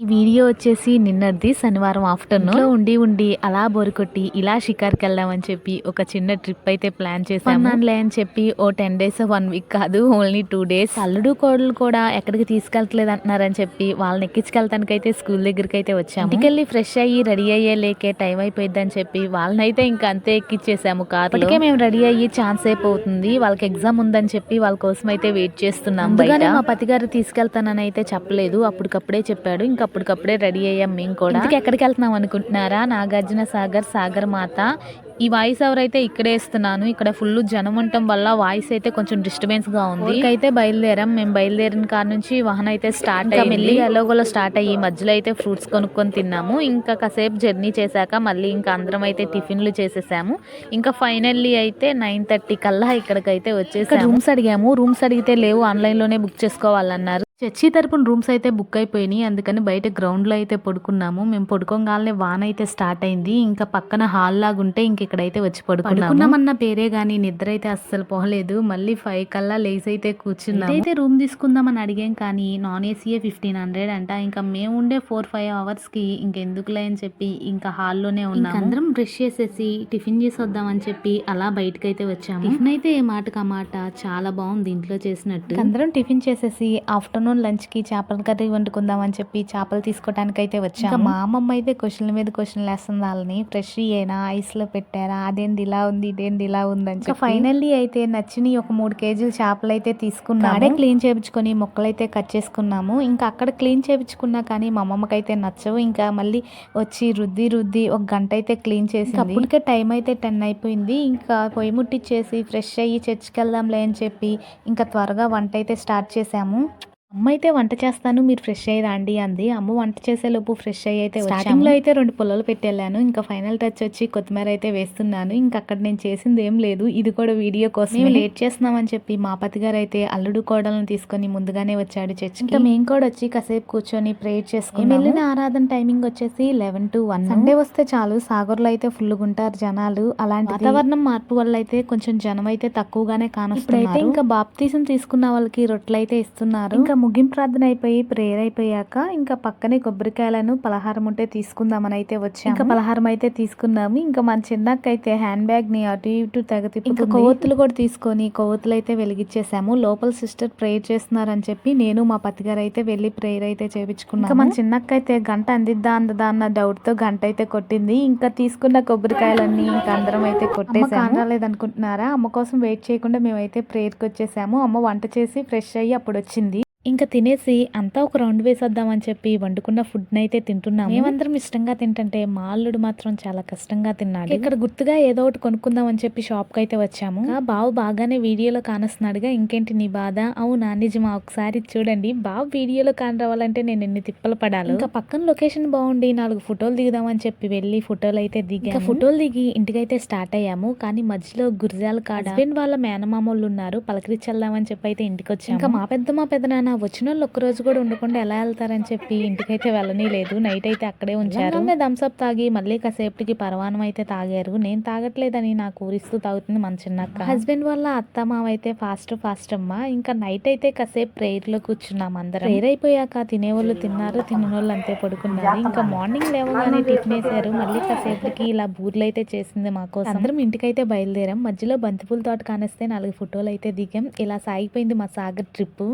ఈ వీడియో వచ్చేసి నిన్నటిది శనివారం ఆఫ్టర్నూన్. ఉండి ఉండి అలా బోరు కొట్టి ఇలా షికార్కి వెళ్దామని చెప్పి ఒక చిన్న ట్రిప్ అయితే ప్లాన్ చేసానులే అని చెప్పి ఓ టెన్ డేస్ వన్ వీక్ కాదు ఓన్లీ టూ డేస్. అల్లుడు కోడలు కూడా ఎక్కడికి తీసుకెళ్తలేదు అంటున్నారని చెప్పి వాళ్ళని ఎక్కించుకెళ్తానికి అయితే స్కూల్ దగ్గరికి అయితే వచ్చాము. ఇంటికెళ్ళి ఫ్రెష్ అయ్యి రెడీ అయ్యే లేకే టైం అయిపోయింది అని చెప్పి వాళ్ళనైతే ఇంకా అంతే ఎక్కిచ్చేసాము కార్ ఇప్పటికే మేము రెడీ అయ్యి ఛాన్స్ అయిపోతుంది. వాళ్ళకి ఎగ్జామ్ ఉందని చెప్పి వాళ్ళ కోసం అయితే వెయిట్ చేస్తున్నాం మా పతి గారు తీసుకెళ్తానని అయితే చెప్పలేదు. అప్పటికప్పుడే చెప్పాడు. ఇంకా అప్పటికప్పుడే రెడీ అయ్యాం మేము కూడా. ఇంటికి ఎక్కడికి వెళ్తున్నాం అనుకుంటున్నారా? నాగార్జున సాగర్ సాగర్ మాత. ఈ వాయిస్ ఎవరైతే ఇక్కడే ఇస్తున్నాను ఇక్కడ ఫుల్ జనం ఉండటం వల్ల వాయిస్ అయితే కొంచెం డిస్టర్బెన్స్గా ఉంది. అయితే బయలుదేరాం. మేము బయలుదేరిన కాడ నుంచి వాహనం అయితే స్టార్ట్ అయ్యి మెల్లిగా ఎలాగోలో స్టార్ట్ అయ్యి మధ్యలో అయితే ఫ్రూట్స్ కొనుక్కొని తిన్నాము. ఇంకా కాసేపు జర్నీ చేశాక మళ్ళీ ఇంకా అందరం అయితే టిఫిన్లు చేసేసాము. ఇంకా ఫైనల్లీ అయితే నైన్ థర్టీ కల్లా ఇక్కడికైతే వచ్చేసి రూమ్స్ అడిగాము. రూమ్స్ అడిగితే లేవు. ఆన్లైన్లోనే బుక్ చేసుకోవాలన్నారు. చర్చి తరపున రూమ్స్ అయితే బుక్ అయిపోయినాయి. అందుకని బయట గ్రౌండ్లో అయితే పడుకున్నాము. మేము పడుకోగానే వాన అయితే స్టార్ట్ అయింది. ఇంకా పక్కన హాల్ లాగా ఉంటే ఇంక ఇక్కడైతే వచ్చి పడుకున్నామన్న పేరే గానీ నిద్ర అయితే అస్సలు పోలేదు. మళ్ళీ ఫైవ్ కల్లా లేస్ అయితే కూర్చున్నాం అయితే రూమ్ తీసుకుందామని అడిగాం కానీ నాన్ ఏసీఏ ఫిఫ్టీన్ హండ్రెడ్ అంట. ఇంకా మేము ఉండే ఫోర్ ఫైవ్ అవర్స్కి ఇంకెందుకులే అని చెప్పి ఇంకా హాల్లోనే ఉన్నాం అందరం బ్రష్ చేసేసి టిఫిన్ చేసి వద్దామని చెప్పి అలా బయటకు అయితే వచ్చాము. టిఫిన్ అయితే ఏ మాటకు ఆ మాట. చాలా బాగుంది ఇంట్లో చేసినట్టు. అందరం టిఫిన్ చేసేసి ఆఫ్టర్నూన్ లంచ్కి చేపల కర్రీ వండుకుందాం అని చెప్పి చేపలు తీసుకోవడానికి అయితే వచ్చాము మా అమ్మమ్మ అయితే క్వశ్చన్ల మీద క్వశ్చన్లు వేస్తుంది. వాళ్ళని ఫ్రెష్ ఏనా ఐస్లో పెట్టారా అదేంది ఇలా ఉంది ఇదేంది ఇలా ఉంది అని చెప్పి ఫైనల్లీ అయితే నచ్చిన ఒక మూడు కేజీలు చేపలు అయితే తీసుకున్నాము. ఆడే క్లీన్ చేయించుకొని మొక్కలు అయితే కట్ చేసుకున్నాము. ఇంకా అక్కడ క్లీన్ చేయించుకున్నా కానీ మా అమ్మమ్మకి అయితే నచ్చవు. ఇంకా మళ్ళీ వచ్చి రుద్ది రుద్ది ఒక గంట అయితే క్లీన్ చేసి అప్పటికే టైం అయితే టెన్ అయిపోయింది. ఇంకా పొయ్యి ముట్టిచ్చేసి ఫ్రెష్ అయ్యి చర్చికి వెళ్దాంలే అని చెప్పి ఇంకా త్వరగా వంట అయితే స్టార్ట్ చేసాము. అమ్మ అయితే వంట చేస్తాను మీరు ఫ్రెష్ అయ్యి రండి అంది. అమ్మ వంట చేసే లోపు ఫ్రెష్ అయ్యి అయితే స్టార్టింగ్లో అయితే రెండు పుల్లలు పెట్టెళ్ళాను ఇంకా ఫైనల్ టచ్ వచ్చి కొత్తిమీర అయితే వేస్తున్నాను. ఇంకా అక్కడ నేను చేసింది ఏం లేదు ఇది కూడా వీడియో కోసం మేము లేట్ చేస్తున్నామని చెప్పి మా గారు అయితే అల్లుడు కోడలను తీసుకొని ముందుగానే వచ్చాడు చర్చ్ ఇంకా మేము కూడా వచ్చి కాసేపు కూర్చొని ప్రేయర్ చేసుకుని వెళ్ళిన ఆరాధన టైమింగ్ వచ్చేసి లెవెన్ టు వన్. సండే వస్తే చాలు సాగర్లో అయితే ఫుల్ ఉంటారు జనాలు. అలాంటి వాతావరణం మార్పు వల్ల అయితే కొంచెం జనం అయితే తక్కువగానే కానొస్తున్నారు. ఇంకా బాప్తీసం తీసుకున్న వాళ్ళకి రొట్టెలు అయితే ఇస్తున్నారు. ఇంకా ముగింపు ప్రార్థన అయిపోయి ప్రేయర్ అయిపోయాక ఇంకా పక్కనే కొబ్బరికాయలను పలహారం ఉంటే తీసుకుందామని అయితే వచ్చాము. ఇంకా పలహారం అయితే తీసుకున్నాము. ఇంకా మన చిన్నక్క అయితే హ్యాండ్ బ్యాగ్ని అటు ఇటు తెగ తిప్పి ఇంకా కొవ్వొత్తులు కూడా తీసుకొని కొవ్వొత్తులు అయితే వెలిగించేసాము లోపల సిస్టర్ ప్రేయర్ చేస్తున్నారని చెప్పి నేను మా పతి గారు అయితే వెళ్ళి ప్రేయర్ అయితే చేపించుకున్నాం ఇంకా మన చిన్నక్క అయితే గంట అందిద్దా అందదా అన్న డౌట్తో గంట అయితే కొట్టింది. ఇంకా తీసుకున్న కొబ్బరికాయలన్నీ ఇంకా అందరం అయితే కొట్టేసాము. అనుకుంటున్నారా అమ్మ కోసం వెయిట్ చేయకుండా మేమైతే ప్రేయర్కి వచ్చేసాము. అమ్మ వంట చేసి ఫ్రెష్ అయ్యి అప్పుడు వచ్చింది ఇంకా తినేసి అంతా ఒక రౌండ్ వేసేద్దామని చెప్పి వండుకున్న ఫుడ్ అయితే తింటున్నాం మేమందరం ఇష్టంగా తింటుంటే మా అల్లుడు మాత్రం చాలా కష్టంగా తిన్నాడు. ఇక్కడ గుర్తుగా ఏదో ఒకటి కొనుక్కుందాం అని చెప్పి షాప్కి అయితే వచ్చాము. ఆ బావు బాగానే వీడియోలో కానొస్తున్నాడుగా. ఇంకేంటి నీ బాధ? అవునా? నిజమా? ఒకసారి చూడండి. బావు వీడియోలో కాని రావాలంటే నేను ఎన్ని తిప్పలు పడాలి? ఇంకా పక్కన లొకేషన్ బాగుండి నాలుగు ఫోటోలు దిగుదామని చెప్పి వెళ్ళి ఫోటోలు అయితే దిగా ఫోటోలు దిగి ఇంటికైతే స్టార్ట్ అయ్యాము. కానీ మధ్యలో గురిజాల కాడ వాళ్ళ మేనమామోళ్ళు ఉన్నారు. పలకరించెళ్దామని చెప్పి అయితే ఇంటికి వచ్చాము ఇంకా మా పెద్ద మా పెద్ద నాన్న వచ్చిన వాళ్ళు ఒక్క రోజు కూడా ఉండకుండా ఎలా వెళ్తారని చెప్పి ఇంటికైతే వెళ్ళని లేదు నైట్ అయితే అక్కడే ఉంచారు. థమ్స్అప్ తాగి మళ్ళీ కాసేపటికి పరవానం అయితే తాగారు. నేను తాగట్లేదని నాకు ఊరిస్తూ తాగుతుంది మన చిన్నక్క. హస్బెండ్ వాళ్ళ అత్త మావ అయితే ఫాస్ట్ ఫాస్ట్ అమ్మ. ఇంకా నైట్ అయితే కాసేపు ప్రేయర్లో కూర్చున్నాం అందరం. ప్రేయర్ అయిపోయాక తినేవాళ్ళు తిన్నారు తిననోళ్ళు అంతే పడుకున్నారు. ఇంకా మార్నింగ్ లేవగానే టిఫిన్ వేసారు మళ్ళీ కాసేపటికి ఇలా బూర్లు అయితే చేసింది మాకోసం అందరం ఇంటికైతే బయలుదేరాం. మధ్యలో బంతిపూల తోట కానేస్తే నాలుగు ఫోటోలు అయితే దిగాం. ఇలా సాగిపోయింది మా సాగర్ ట్రిప్